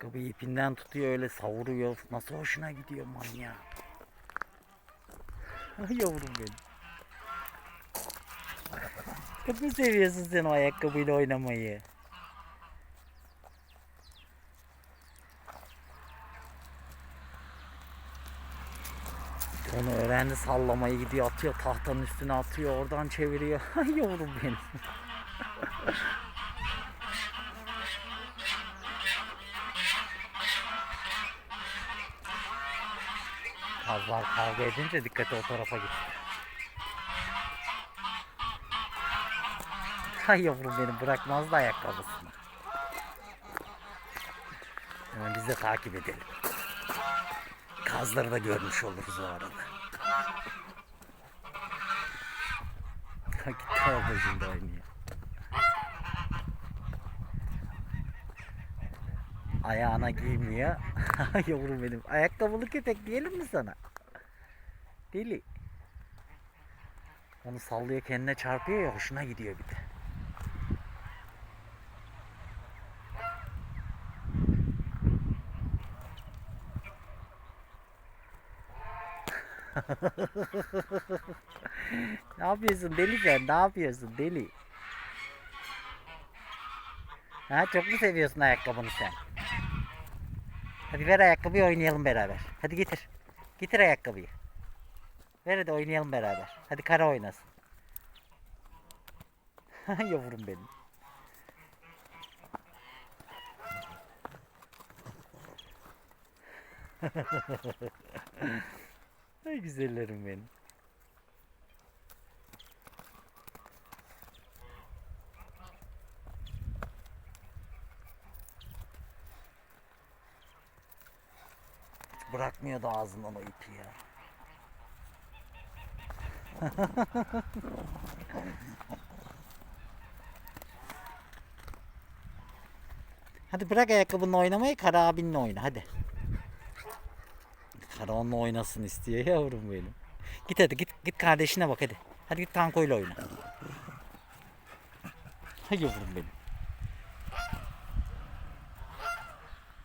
Ayakkabıyı ipinden tutuyor öyle savuruyor. Nasıl hoşuna gidiyor manyak. Ay yavrum benim. Çok mu seviyorsun sen o ayakkabıyla oynamayı? Onu öğrendi sallamayı gidiyor atıyor tahtanın üstüne atıyor oradan çeviriyor. Yavrum benim. Kazlar kavga edince dikkati o tarafa gitti. Ay yavrum benim bırakmaz da ayakkabısını. Hemen biz de takip edelim. Kazları da görmüş oluruz o arada. Gitti orada şimdi oynuyor. Ayağına giymiyor. Yavrum benim. Ayakkabılı köpek diyelim mi sana? Deli. Onu sallıyor kendine çarpıyor ya hoşuna gidiyor bir de. ne yapıyorsun deli sen? Ne yapıyorsun deli? Ha çok mu seviyorsun ayakkabını sen? Hadi ver ayakkabıyı oynayalım beraber. Hadi getir. Getir ayakkabıyı. Ver hadi oynayalım beraber. Hadi kara oynasın. Yavrum benim. Ay güzellerim benim. Bırakmıyordu ağzından o ipi ya. Hadi bırak ayakkabınla oynamayı Kara oyna hadi. Kara onunla oynasın istiyor yavrum benim. Git hadi git git kardeşine bak hadi. Hadi git tankoyla oyna. Hay yavrum benim.